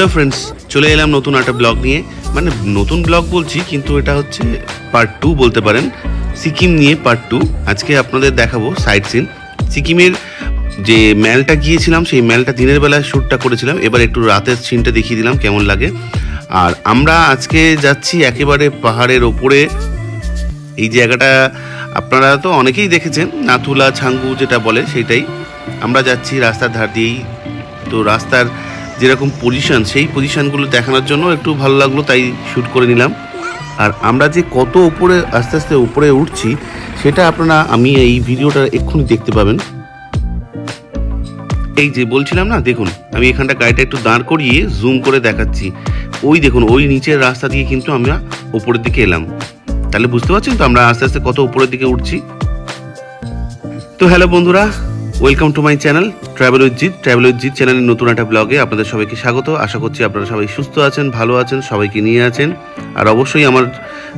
Hello friends চলে এলাম নতুন একটা ব্লগ নিয়ে। মানে নতুন ব্লগ বলছি, কিন্তু এটা হচ্ছে পার্ট টু বলতে পারেন। সিকিম নিয়ে পার্ট টু আজকে আপনাদের দেখাবো সাইট সিন সিকিমের যে ম্যালটা গিয়েছিলাম, সেই ম্যালটা দিনের বেলায় শ্যুটটা করেছিলাম। এবার একটু রাতের সিনটা দেখিয়ে দিলাম, কেমন লাগে। আর আমরা আজকে যাচ্ছি একেবারে পাহাড়ের ওপরে। এই জায়গাটা আপনারা তো অনেকেই দেখেছেন, নাথুলা, ছাঙ্গু যেটা বলে, সেটাই। আমরা যাচ্ছি রাস্তার ধার দিয়েই। তো রাস্তার যেরকম পজিশন সেই পজিশনগুলো দেখানোর জন্য একটু ভালো লাগল, তাই শ্যুট করে নিলাম। আর আমরা যে কত উপরে, আস্তে আস্তে উপরে উঠছি, সেটা আপনারা, আমি এই ভিডিওটা এক্ষুনি দেখতে পাবেন। এই যে বলছিলাম না, দেখুন, আমি এখানটা গাড়িটা একটু দাঁড় করিয়ে জুম করে দেখাচ্ছি। ওই দেখুন, ওই নিচের রাস্তা দিয়ে কিন্তু আমরা উপরের দিকে এলাম। তাহলে বুঝতে পারছেন তো আমরা আস্তে আস্তে কত উপরের দিকে উঠছি? তো হ্যালো বন্ধুরা welcome to my channel travel with Jeet travel with Jeet চ্যানেলের নতুন একটা ব্লগে আপনাদের সবাইকে স্বাগত। আশা করছি আপনারা সবাই সুস্থ আছেন, ভালো আছেন, সবাইকে নিয়ে আছেন। আর অবশ্যই আমার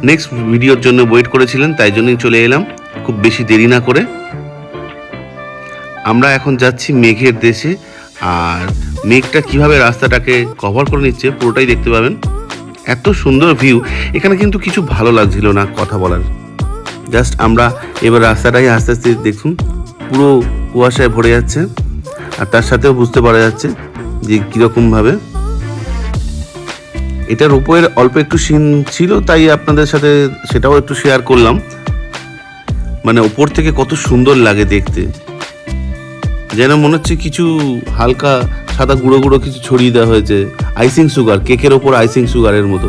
নেক্সট ভিডিওর জন্য ওয়েট করেছিলেন, তাই জন্যই চলে এলাম। খুব বেশি দেরি না করে। আমরা এখন যাচ্ছি মেঘের দেশে। আর মেঘটা কীভাবে রাস্তাটাকে কভার করে নিচ্ছে, পুরোটাই দেখতে পাবেন। এত সুন্দর ভিউ এখানে কিন্তু কিছু ভালো লাগছিল না, কথা বলার। জাস্ট আমরা এবার রাস্তাটাই আস্তে আস্তে দেখুন। পুরো কুয়াশায় ভরে যাচ্ছে। আর তার সাথেও বুঝতে পারা যাচ্ছে যে কীরকমভাবে এটার উপরের অল্প একটু সিন ছিল, তাই আপনাদের সাথে সেটাও একটু শেয়ার করলাম। মানে ওপর থেকে কত সুন্দর লাগে দেখতে। যেন মনে হচ্ছে কিছু হালকা সাদা গুঁড়ো গুঁড়ো কিছু ছড়িয়ে দেওয়া হয়েছে। আইসিং সুগার কেকের ওপর আইসিং সুগারের মতো।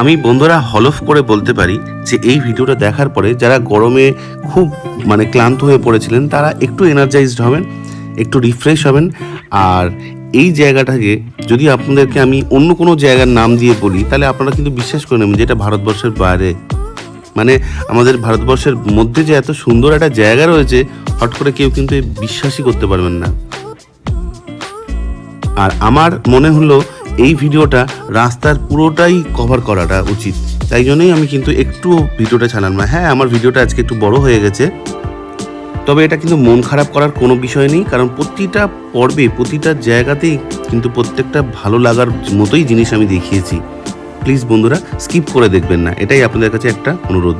আমি বন্ধুরা হলফ করে বলতে পারি যে এই ভিডিওটা দেখার পরে যারা গরমে খুব মানে ক্লান্ত হয়ে পড়েছিলেন, তারা একটু এনার্জাইজড হবেন, একটু রিফ্রেশ হবেন। আর এই জায়গাটাকে যদি আপনাদেরকে আমি অন্য কোনো জায়গার নাম দিয়ে বলি, তাহলে আপনারা কিন্তু বিশ্বাস করে নেবেন যে এটা ভারতবর্ষের বাইরে। মানে আমাদের ভারতবর্ষের মধ্যে যে এত সুন্দর একটা জায়গা রয়েছে, হট করে কেউ কিন্তু বিশ্বাসই করতে পারবেন না। আর আমার মনে হলো এই ভিডিওটা রাস্তার পুরোটাই কভার করাটা উচিত। তাই জন্যই আমি কিন্তু একটু ভিডিওটা ছাড়লাম। না হ্যাঁ আমার ভিডিওটা আজকে একটু বড় হয়ে গেছে। তবে এটা কিন্তু মন খারাপ করার কোনো বিষয় নেই, কারণ প্রতিটা পর্বে, প্রতিটা জায়গাতেই কিন্তু প্রত্যেকটা ভালো লাগার মতোই জিনিস আমি দেখিয়েছি। প্লিজ বন্ধুরা স্কিপ করে দেখবেন না। এটাই আপনাদের কাছে একটা অনুরোধ।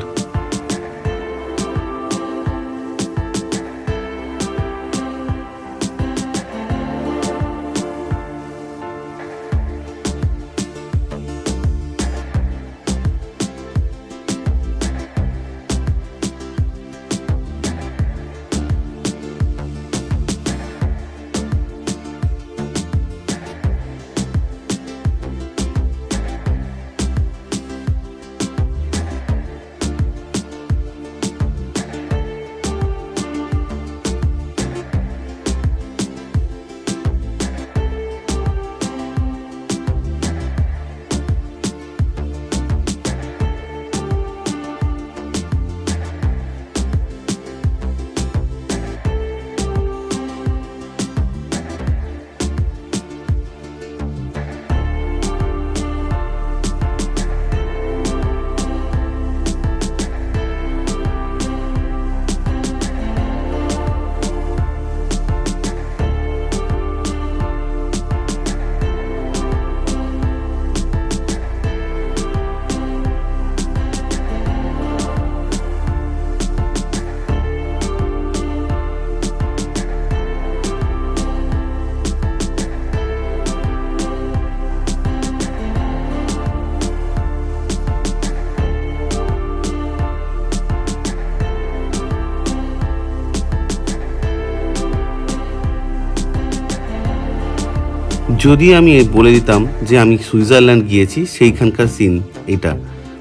যদি আমি বলে দিতাম যে আমি সুইজারল্যান্ড গিয়েছি, সেইখানকার সিন এটা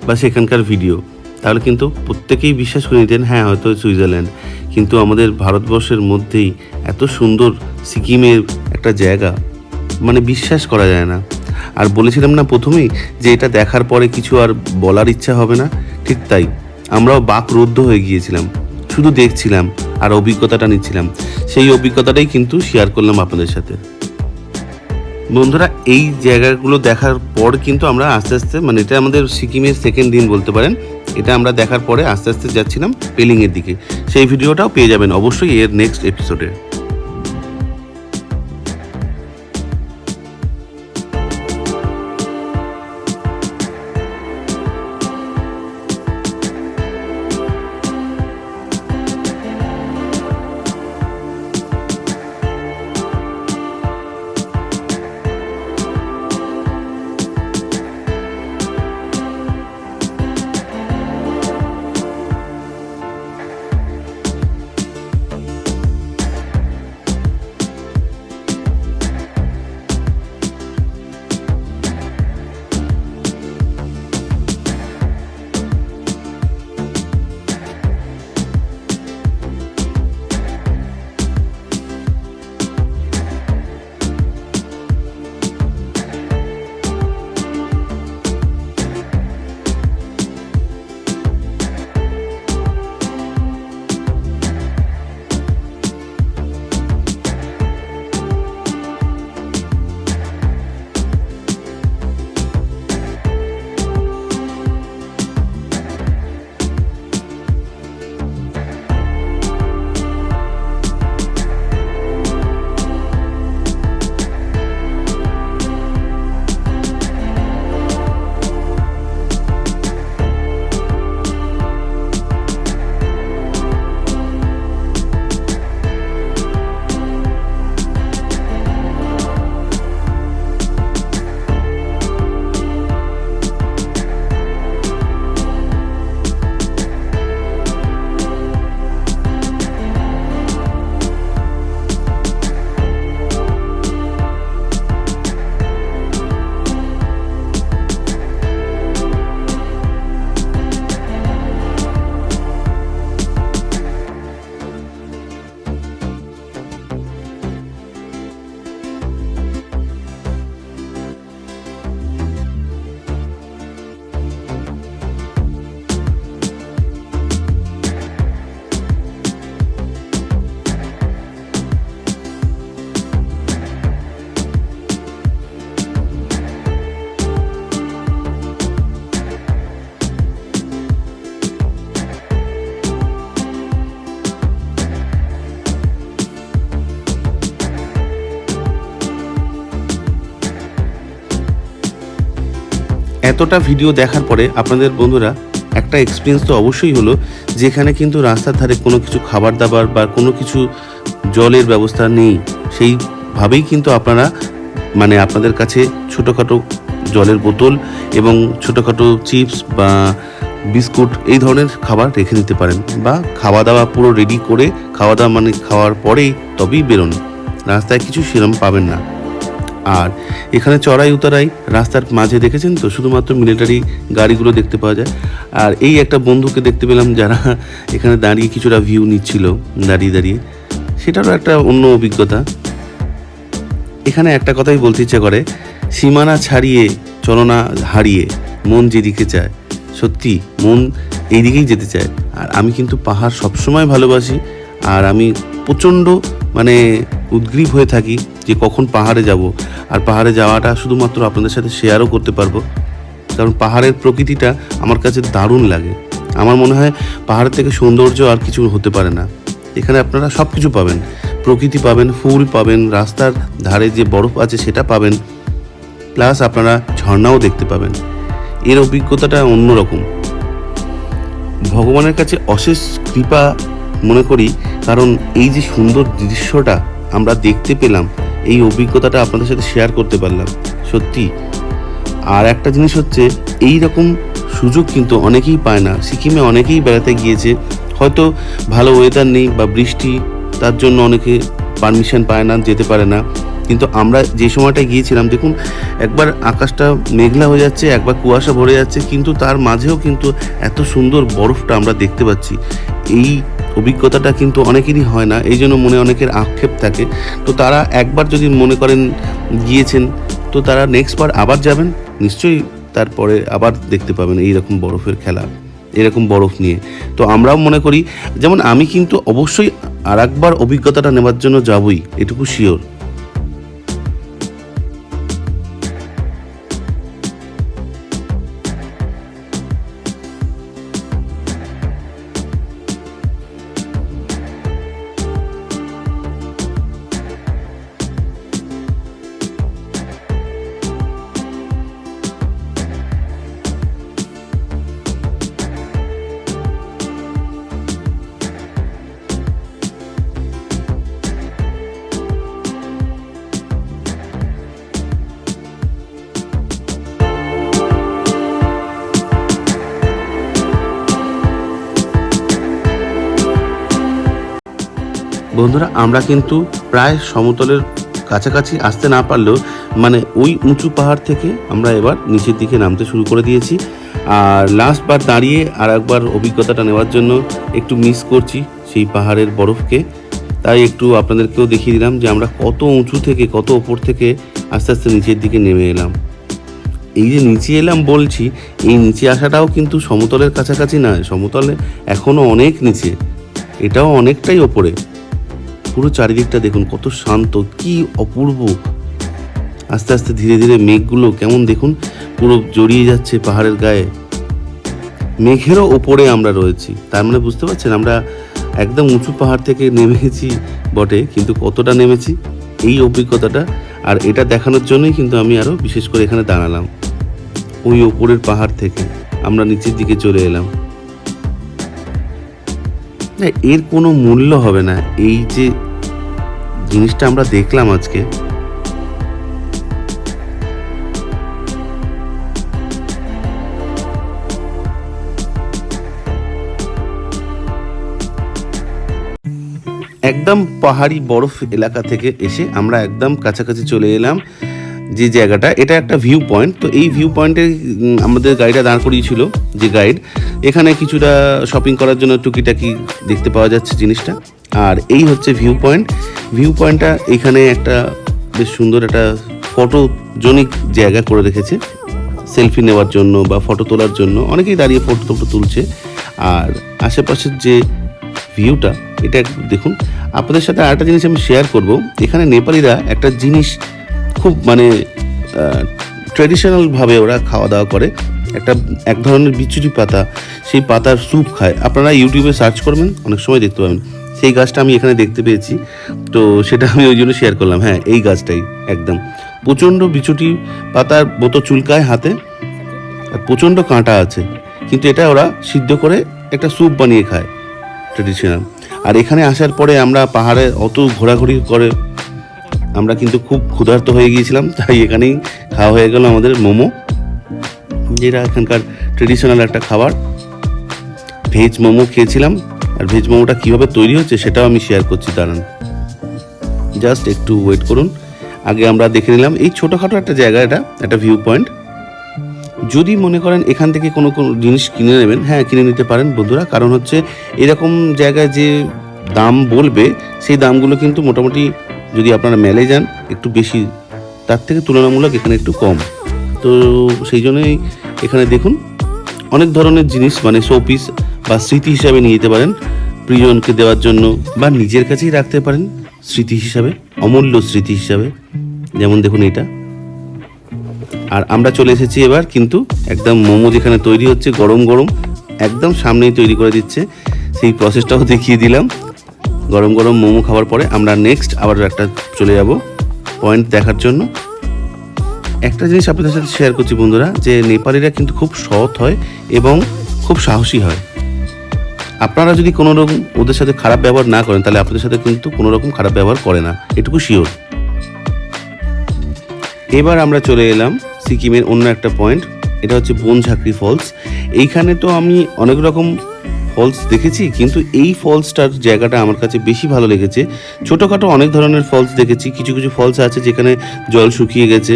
বা সেখানকার ভিডিও তাহলে কিন্তু প্রত্যেকেই বিশ্বাস করে নিতেন হ্যাঁ হয়তো সুইজারল্যান্ড। কিন্তু আমাদের ভারতবর্ষের মধ্যেই এত সুন্দর সিকিমের একটা জায়গা মানে বিশ্বাস করা যায় না। আর বলেছিলাম না প্রথমেই যে এটা দেখার পরে কিছু আর বলার ইচ্ছা হবে না? ঠিক তাই, আমরাও বাক রুদ্ধ হয়ে গিয়েছিলাম। শুধু দেখছিলাম আর অভিজ্ঞতাটা নিচ্ছিলাম। সেই অভিজ্ঞতাটাই কিন্তু শেয়ার করলাম আপনাদের সাথে। বন্ধুরা, এই জায়গাগুলো দেখার পর কিন্তু আমরা আস্তে আস্তে মানে এটা আমাদের সিকিমের সেকেন্ড দিন বলতে পারেন, এটা আমরা দেখার পরে আস্তে আস্তে যাচ্ছিলাম পেলিংয়ের দিকে। সেই ভিডিওটাও পেয়ে যাবেন অবশ্যই এর নেক্সট এপিসোডে এতটা ভিডিও দেখার পরে আপনাদের বন্ধুরা, একটা এক্সপিরিয়েন্স তো অবশ্যই হলো যেখানে কিন্তু রাস্তার ধারে কোনো কিছু খাবার দাবার বা কোনো কিছু জলের ব্যবস্থা নেই, সেইভাবেই কিন্তু আপনারা মানে আপনাদের কাছে ছোটোখাটো জলের বোতল এবং ছোটোখাটো চিপস বা বিস্কুট এই ধরনের খাবার রেখে দিতে পারেন বা খাওয়া দাওয়া পুরো রেডি করে খাওয়া দাওয়া মানে খাওয়ার পরেই তবেই বেরোন। রাস্তায় কিছু সেরম পাবেন না। আর এখানে চড়াই উতারাই রাস্তার মাঝে দেখেছেন তো? শুধুমাত্র মিলিটারি গাড়িগুলো দেখতে পাওয়া যায়। আর এই একটা বন্ধুকে দেখতে পেলাম যারা এখানে দাঁড়িয়ে কিছুটা ভিউ নিচ্ছিল, দাঁড়িয়ে দাঁড়িয়ে। সেটারও একটা অন্য অভিজ্ঞতা। এখানে একটা কথাই বলতে ইচ্ছে করে, সীমানা ছাড়িয়ে চলনা হারিয়ে মন যেদিকে চায়, সত্যি মন এই দিকেই যেতে চায়। আর আমি কিন্তু পাহাড় সবসময় ভালোবাসি, আর আমি প্রচণ্ড মানে উদ্গ্রীব হয়ে থাকি। যে কখন পাহাড়ে যাব। আর পাহাড়ে যাওয়াটা শুধুমাত্র আপনাদের সাথে শেয়ারও করতে পারব। কারণ পাহাড়ের প্রকৃতিটা আমার কাছে দারুণ লাগে। আমার মনে হয় পাহাড়ের থেকে সৌন্দর্য আর কিছু হতে পারে না। এখানে আপনারা সব কিছু পাবেন। প্রকৃতি পাবেন, ফুল পাবেন, রাস্তার ধারে যে বরফ আছে সেটা পাবেন। প্লাস আপনারা ঝর্ণাও দেখতে পাবেন। এর অভিজ্ঞতাটা অন্যরকম। ভগবানের কাছে অশেষ কৃপা মনে করি, কারণ এই যে সুন্দর দৃশ্যটা আমরা দেখতে পেলাম এই অভিজ্ঞতাটা আপনাদের সাথে শেয়ার করতে পারলাম। সত্যি। আর একটা জিনিস হচ্ছে, এই রকম সুযোগ কিন্তু অনেকেই পায় না। সিকিমে অনেকেই বেড়াতে গিয়েছে। হয়তো ভালো ওয়েদার নেই বা বৃষ্টি, তার জন্য অনেকে পারমিশন পায় না, যেতে পারে না। কিন্তু আমরা যে সময়টা গিয়েছিলাম, দেখুন, একবার আকাশটা মেঘলা হয়ে যাচ্ছে, একবার কুয়াশা ভরে যাচ্ছে, কিন্তু তার মাঝেও কিন্তু এত সুন্দর বরফটা আমরা দেখতে পাচ্ছি। এই অভিজ্ঞতাটা কিন্তু অনেকেরই হয় না, এই জন্য মনে অনেকের আক্ষেপ থাকে। তো তারা একবার যদি মনে করেন গিয়েছেন, তো তারা নেক্সট বার আবার যাবেন, নিশ্চয়ই তারপরে আবার দেখতে পাবেন এই রকম বরফের খেলা এরকম বরফ নিয়ে। তো আমরাও মনে করি, যেমন আমি কিন্তু অবশ্যই আর একবার অভিজ্ঞতাটা নেবার জন্য যাবই, এটুকু শিওর বন্ধুরা, আমরা কিন্তু প্রায় সমতলের কাছাকাছি আসতে না পারলেও মানে ওই উঁচু পাহাড় থেকে আমরা এবার নিচের দিকে নামতে শুরু করে দিয়েছি। আর লাস্ট বার দাঁড়িয়ে আর একবার অভিজ্ঞতাটা নেওয়ার জন্য একটু মিস করছি সেই পাহাড়ের বরফকে। তাই একটু আপনাদেরকেও দেখিয়ে দিলাম যে আমরা কত উঁচু থেকে, কত ওপর থেকে আস্তে আস্তে নিচের দিকে নেমে এলাম। এই যে নিচে এলাম বলছি, এই নিচে আসাটাও কিন্তু সমতলের কাছাকাছি নয়, সমতলে এখনও অনেক নিচে। এটাও অনেকটাই ওপরে। পুরো চারিদিকটা দেখুন, কত শান্ত, কি অপূর্ব। আস্তে আস্তে ধীরে ধীরে মেঘগুলো কেমন দেখুন, পুরো জড়িয়ে যাচ্ছে পাহাড়ের গায়ে। মেঘেরও ওপরে আমরা রয়েছি, তার মানে বুঝতে পারছেন, আমরা একদম উঁচু পাহাড় থেকে নেমেছি বটে, কিন্তু কতটা নেমেছি, এই অভিজ্ঞতাটা, আর এটা দেখানোর জন্যই কিন্তু আমি আরও বিশেষ করে এখানে দাঁড়ালাম। ওই ওপরের পাহাড় থেকে আমরা নিচের দিকে চলে এলাম। না এর কোনো মূল্য হবে না। এই যে জিনিসটা আমরা দেখলাম আজকে। একদম পাহাড়ি বরফ এলাকা থেকে এসে আমরা একদম কাছাকাছি চলে এলাম যে জায়গাটা। এটা একটা ভিউ পয়েন্ট তো এই ভিউ পয়েন্টে আমাদের গাড়িটা দাঁড় করিয়েছিল যে গাইড এখানে কিছুটা শপিং করার জন্য টুকিটাকি দেখতে পাওয়া যাচ্ছে জিনিসটা। আর এই হচ্ছে ভিউ পয়েন্ট ভিউ পয়েন্টটা এখানে একটা বেশ সুন্দর একটা ফটোজনিক জায়গা করে রেখেছে। সেলফি নেওয়ার জন্য বা ফটো তোলার জন্য। অনেকেই দাঁড়িয়ে ফটো টটো তুলছে। আর আশেপাশের যে ভিউটা এটা দেখুন, আপনাদের সাথে আরেকটা জিনিস আমি শেয়ার করব। এখানে নেপালিরা একটা জিনিস খুব মানে ট্র্যাডিশনালভাবে ওরা খাওয়া দাওয়া করে। একটা এক ধরনের বিচুরি পাতা, সেই পাতার স্যুপ খায়। আপনারা ইউটিউবে সার্চ করবেন, অনেক সময় দেখতে পাবেন। সেই গাছটা আমি এখানে দেখতে পেয়েছি। তো সেটা আমি ওই জন্য শেয়ার করলাম। হ্যাঁ এই গাছটাই, একদম। প্রচণ্ড বিচুটি পাতার মতো চুলকায় হাতে, আর প্রচণ্ড কাঁটা আছে। কিন্তু এটা ওরা সিদ্ধ করে একটা স্যুপ বানিয়ে খায় ট্রেডিশনাল আর এখানে আসার পরে আমরা পাহাড়ে অত ঘোরাঘুরি করে, আমরা কিন্তু খুব ক্ষুধার্ত হয়ে গিয়েছিলাম। তাই এখানেই খাওয়া হয়ে গেল আমাদের মোমো। যেটা এখানকার ট্রেডিশনাল একটা খাবার। ভেজ মোমো খেয়েছিলাম, আর ভেজ মোমোটা কীভাবে তৈরি হচ্ছে সেটাও আমি শেয়ার করছি, দাঁড়ান। জাস্ট একটু ওয়েট করুন। আগে আমরা দেখে নিলাম, এই ছোটোখাটো একটা জায়গা এটা, একটা ভিউ পয়েন্ট যদি মনে করেন এখান থেকে কোনো কোনো জিনিস কিনে নেবেন হ্যাঁ কিনে নিতে পারেন বন্ধুরা, কারণ হচ্ছে এরকম জায়গায় যে দাম বলবে, সেই দামগুলো কিন্তু মোটামুটি যদি আপনারা মেলে যান, একটু বেশি, তার থেকে তুলনামূলক এখানে একটু কম। তো সেই জন্যই এখানে দেখুন, অনেক ধরনের জিনিস মানে শোপিস বা স্মৃতি হিসাবে নিয়ে যেতে পারেন। প্রিয়জনকে দেওয়ার জন্য বা নিজের কাছেই রাখতে পারেন স্মৃতি হিসাবে, অমূল্য স্মৃতি হিসাবে। যেমন দেখুন এটা। আর আমরা চলে এসেছি এবার, কিন্তু একদম মোমো যেখানে তৈরি হচ্ছে, গরম গরম, একদম সামনেই তৈরি করে দিচ্ছে। সেই প্রসেসটাও দেখিয়ে দিলাম। গরম গরম মোমো খাওয়ার পরে আমরা নেক্সট আবার একটা চলে যাব। পয়েন্ট দেখার জন্য। একটা জিনিস আপনাদের সাথে শেয়ার করছি বন্ধুরা, যে নেপালিরা কিন্তু খুব সৎ হয় এবং খুব সাহসী হয়। আপনারা যদি কোনো রকম ওদের সাথে খারাপ ব্যবহার না করেন, তাহলে আপনাদের সাথে কিন্তু কোনো রকম খারাপ ব্যবহার করে না। এটুকু শিওর এবার আমরা চলে এলাম সিকিমের অন্য একটা পয়েন্ট এটা হচ্ছে বনঝাকরি ফলস এইখানে তো আমি অনেক রকম ফলস দেখেছি, কিন্তু এই ফলসটার জায়গাটা আমার কাছে বেশি ভালো লেগেছে। ছোটোখাটো অনেক ধরনের ফলস দেখেছি, কিছু কিছু ফলস আছে যেখানে জল শুকিয়ে গেছে,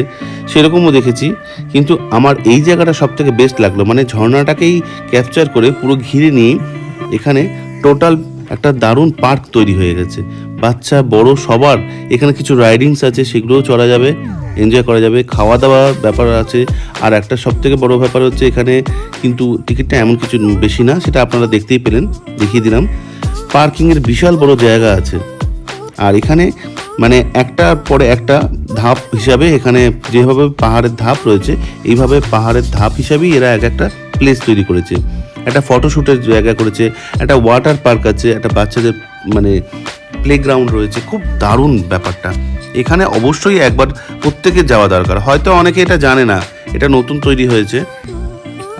সেরকমও দেখেছি। কিন্তু আমার এই জায়গাটা সব থেকে বেস্ট লাগল মানে ঝর্ণাটাকেই ক্যাপচার করে পুরো ঘিরে নিয়ে এখানে টোটাল একটা দারুণ পার্ক তৈরি হয়ে গেছে। বাচ্চা, বড় সবার এখানে কিছু রাইডিংস আছে, সেগুলোও চড়া যাবে। এনজয় করা যাবে। খাওয়া দাওয়া ব্যাপার আছে। আর একটা সব থেকে বড় ব্যাপার হচ্ছে এখানে কিন্তু টিকিটটা এমন কিছু বেশি না, সেটা আপনারা দেখতেই পেলেন, দেখিয়ে দিলাম। পার্কিংয়ের বিশাল বড় জায়গা আছে। আর এখানে মানে একটার পরে একটা ধাপ হিসাবে এখানে যেভাবে পাহাড়ের ধাপ রয়েছে, এইভাবে পাহাড়ের ধাপ হিসাবেই এরা এক একটা প্লেস তৈরি করেছে। একটা ফটোশ্যুটের জায়গা করেছে, একটা ওয়াটার পার্ক আছে, একটা বাচ্চাদের মানে প্লেগ্রাউন্ড রয়েছে, খুব দারুণ ব্যাপারটা। এখানে অবশ্যই একবার প্রত্যেকের যাওয়া দরকার। হয়তো অনেকে এটা জানে না, এটা নতুন তৈরি হয়েছে।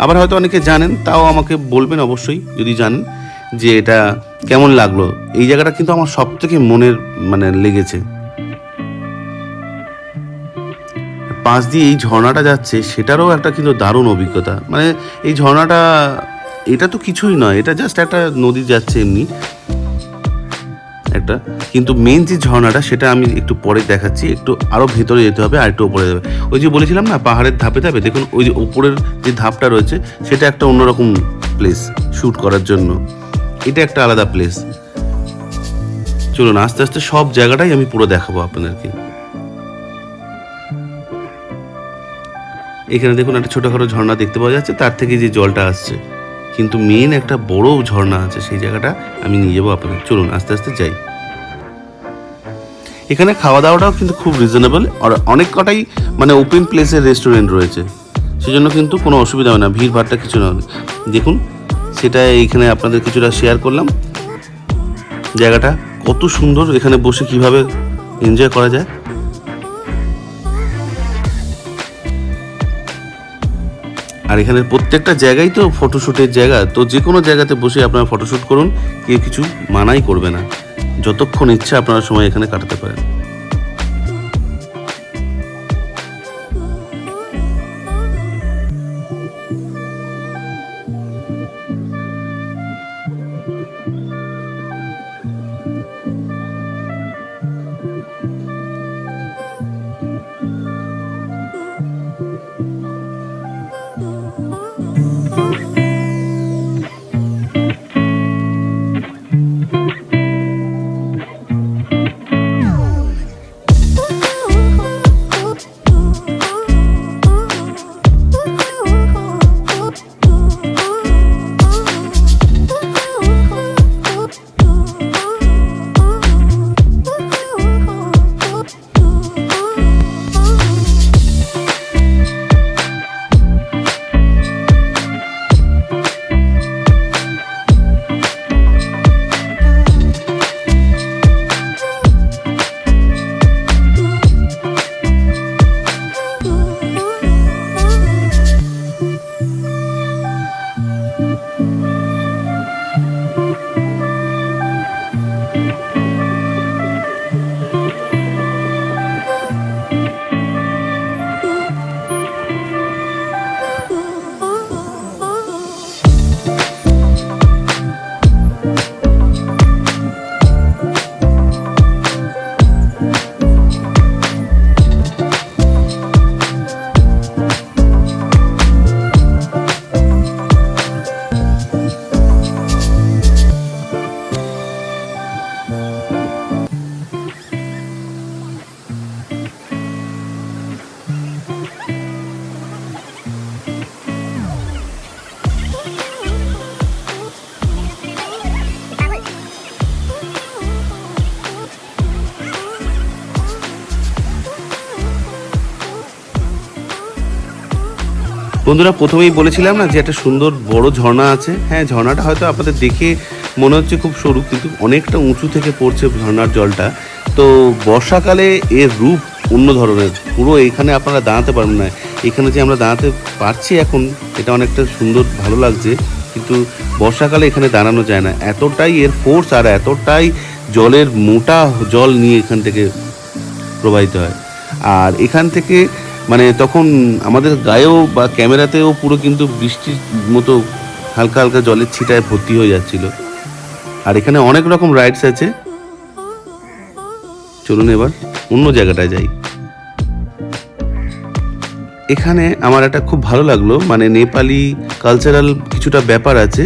আবার হয়তো অনেকে জানেন, তাও আমাকে বলবেন অবশ্যই, যদি জানেন, যে এটা কেমন লাগল। এই জায়গাটা কিন্তু আমার সব থেকে মনের মানে লেগেছে। পাশ দিয়ে এই ঝর্ণাটা যাচ্ছে, সেটারও একটা কিন্তু দারুণ অভিজ্ঞতা। মানে এই ঝর্ণাটা, এটা তো কিছুই নয়, এটা জাস্ট একটা নদী যাচ্ছে এমনি। একটা। কিন্তু মেন যে ঝর্ণাটা, সেটা আমি একটু পরে দেখাচ্ছি। একটু আরও ভেতরে যেতে হবে, আর একটু ওপরে যাবে ওই যে বলেছিলাম না, পাহাড়ের ধাপে ধাপে, দেখুন ওই যে ওপরের যে ধাপটা রয়েছে, সেটা একটা অন্যরকম প্লেস শ্যুট করার জন্য। এটা একটা আলাদা প্লেস চলুন, আস্তে আস্তে সব জায়গাটাই আমি পুরো দেখাবো আপনাদেরকে। এখানে দেখুন একটা ছোটোখাটো ঝর্ণা দেখতে পাওয়া যাচ্ছে, তার থেকে যে জলটা আসছে। কিন্তু মেন একটা বড় ঝর্ণা আছে, সেই জায়গাটা আমি নিয়ে যাব আপনাদের। চলুন, আস্তে আস্তে যাই। এখানে খাওয়া দাওয়াটাও কিন্তু খুব রিজনেবল আর অনেক কটাই মানে ওপেন প্লেসের রেস্টুরেন্ট রয়েছে। সেজন্য কিন্তু কোনো অসুবিধা হয় না, ভিড় ভাড়টা কিছু না দেখুন, সেটা এইখানে আপনাদের কিছুটা শেয়ার করলাম। জায়গাটা কত সুন্দর, এখানে বসে কীভাবে এনজয় করা যায়। আর এখানে প্রত্যেকটা জায়গায় তো ফটোশ্যুটের জায়গা, তো যে কোনো জায়গাতে বসে আপনারা ফটোশ্যুট করুন, কেউ কিছু মানাই করবে না। যতক্ষণ ইচ্ছা আপনারা সময় এখানে কাটাতে পারেন। বন্ধুরা প্রথমেই বলেছিলাম না যে একটা সুন্দর বড় ঝর্ণা আছে। হ্যাঁ ঝর্ণাটা হয়তো আপনাদের দেখে মনে হচ্ছে খুব সরু, কিন্তু অনেকটা উঁচু থেকে পড়ছে ঝর্ণার জলটা। তো বর্ষাকালে এর রূপ অন্য ধরনের, পুরো এখানে আপনারা দাঁড়াতে পারবেন না। এখানে যে আমরা দাঁড়াতে পারছি এখন, এটা অনেকটা সুন্দর, ভালো লাগছে, কিন্তু বর্ষাকালে এখানে দাঁড়ানো যায় না। এতটাই এর ফোর্স আর এতটাই জলের মোটা জল নিয়ে এখান থেকে প্রবাহিত হয়। আর এখান থেকে মানে তখন আমাদের গায়েও বা ক্যামেরাতেও পুরো কিন্তু বৃষ্টির মতো হালকা হালকা জলের ছিটায় ভর্তি হয়ে যাচ্ছিল। আর এখানে অনেক রকম রাইডস আছে। চলুন এবার অন্য জায়গাটায় যাই। এখানে আমার একটা খুব ভালো লাগল মানে নেপালি কালচারাল কিছুটা ব্যাপার আছে।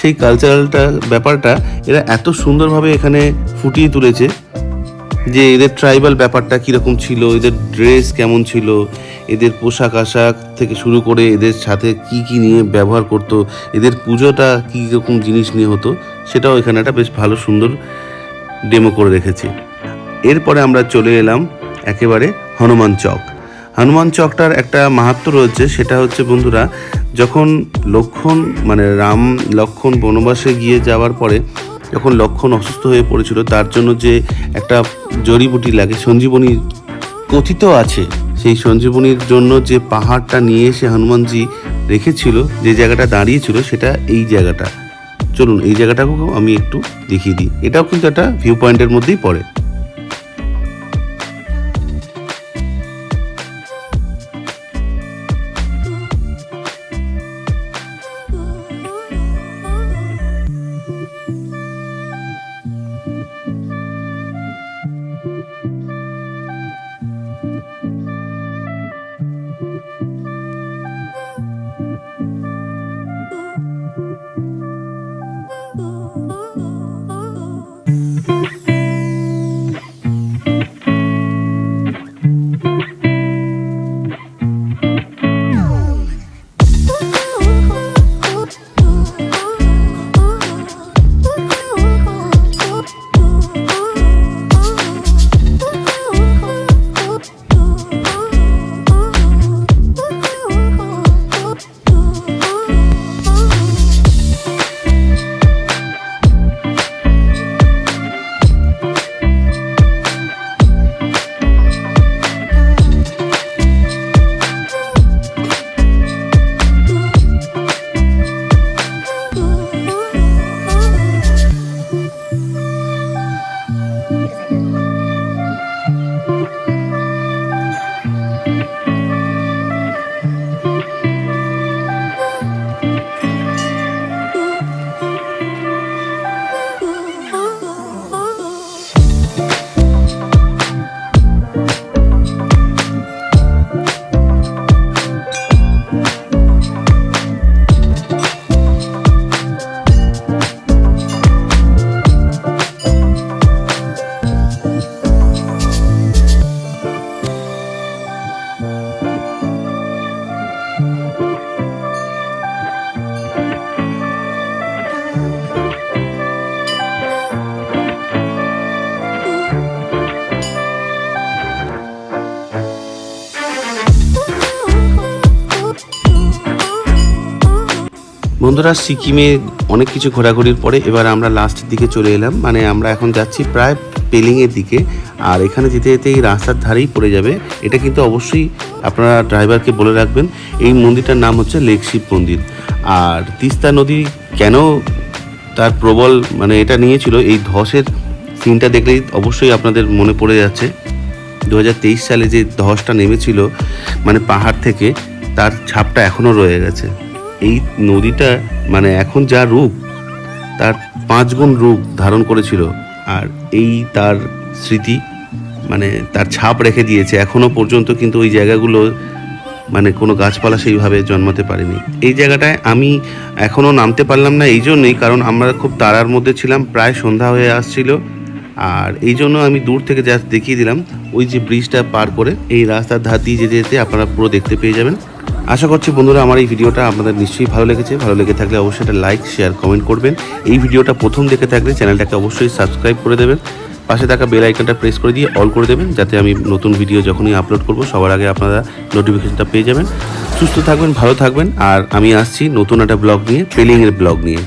সেই কালচারালটা ব্যাপারটা এরা এত সুন্দরভাবে এখানে ফুটিয়ে তুলেছে। যে এদের ট্রাইবাল ব্যাপারটা কীরকম ছিল, এদের ড্রেস কেমন ছিল, এদের পোশাক আশাক থেকে শুরু করে এদের সাথে কি কি নিয়ে ব্যবহার করতো, এদের পুজোটা কী রকম জিনিস নিয়ে হতো, সেটাও এখানে একটা বেশ ভালো সুন্দর ডেমো করে রেখেছে। এরপরে আমরা চলে এলাম একেবারে হনুমান চক। হনুমান চকটার একটা মাহাত্ম রয়েছে, সেটা হচ্ছে বন্ধুরা, যখন লক্ষণ মানে রাম লক্ষণ বনবাসে গিয়ে যাওয়ার পরে যখন লক্ষণ অসুস্থ হয়ে পড়েছিল, তার জন্য যে একটা জড়িবুটি লাগে, সঞ্জীবনী কথিত আছে, সেই সঞ্জীবনীর জন্য যে পাহাড়টা নিয়ে এসে হনুমানজি রেখেছিল, যে জায়গাটা দাঁড়িয়েছিল সেটা এই জায়গাটা। চলুন, এই জায়গাটাকেও আমি একটু দেখিয়ে দিই। এটাও কিন্তু একটা ভিউ পয়েন্টের মধ্যেই পড়ে। বন্ধুরা, সিকিমে অনেক কিছু ঘোরাঘুরির পরে এবার আমরা লাস্টের দিকে চলে এলাম। মানে আমরা এখন যাচ্ছি প্রায় পেলিংয়ের দিকে। আর এখানে যেতে যেতে এই রাস্তার ধারেই পড়ে যাবে। এটা কিন্তু অবশ্যই আপনারা ড্রাইভারকে বলে রাখবেন, এই মন্দিরটার নাম হচ্ছে লেক শিব মন্দির। আর তিস্তা নদী কেন তার প্রবল মানে এটা নিয়েছিল, এই ধসের সিনটা দেখলেই অবশ্যই আপনাদের মনে পড়ে যাচ্ছে। দু হাজার তেইশ সালে যে ধসটা নেমেছিল মানে পাহাড় থেকে, তার ছাপটা এখনও রয়ে গেছে। এই নদীটা মানে এখন যা রূপ, তার পাঁচ গুণ রূপ ধারণ করেছিল আর এই তার স্মৃতি মানে তার ছাপ রেখে দিয়েছে। এখনও পর্যন্ত কিন্তু ওই জায়গাগুলো মানে কোনো গাছপালা সেইভাবে জন্মাতে পারেনি। এই জায়গাটায় আমি এখনও নামতে পারলাম না এই জন্যই, কারণ আমরা খুব তাড়ার মধ্যে ছিলাম, প্রায় সন্ধ্যা হয়ে আসছিল। আর এই জন্য আমি দূর থেকে যা দেখিয়ে দিলাম, ওই যে ব্রিজটা পার করে এই রাস্তার ধার দিয়ে যেতে যেতে আপনারা পুরো দেখতে পেয়ে যাবেন। আশা করছি বন্ধুরা আমার এই ভিডিওটা আপনাদের নিশ্চয়ই ভালো লেগেছে। ভালো লেগে থাকলে অবশ্যই একটা লাইক শেয়ার কমেন্ট করবেন। এই ভিডিওটা প্রথম দেখে থাকলে চ্যানেলটাকে অবশ্যই সাবস্ক্রাইব করে দেবেন। পাশে থাকা বেল আইকনটা প্রেস করে দিয়ে অল করে দেবেন, যাতে আমি নতুন ভিডিও যখনই আপলোড করব, সবার আগে আপনারা নোটিফিকেশনটা পেয়ে যাবেন। সুস্থ থাকবেন, ভালো থাকবেন, আর আমি আসছি নতুন একটা ব্লগ নিয়ে ট্রেলিংয়ের ব্লগ নিয়ে।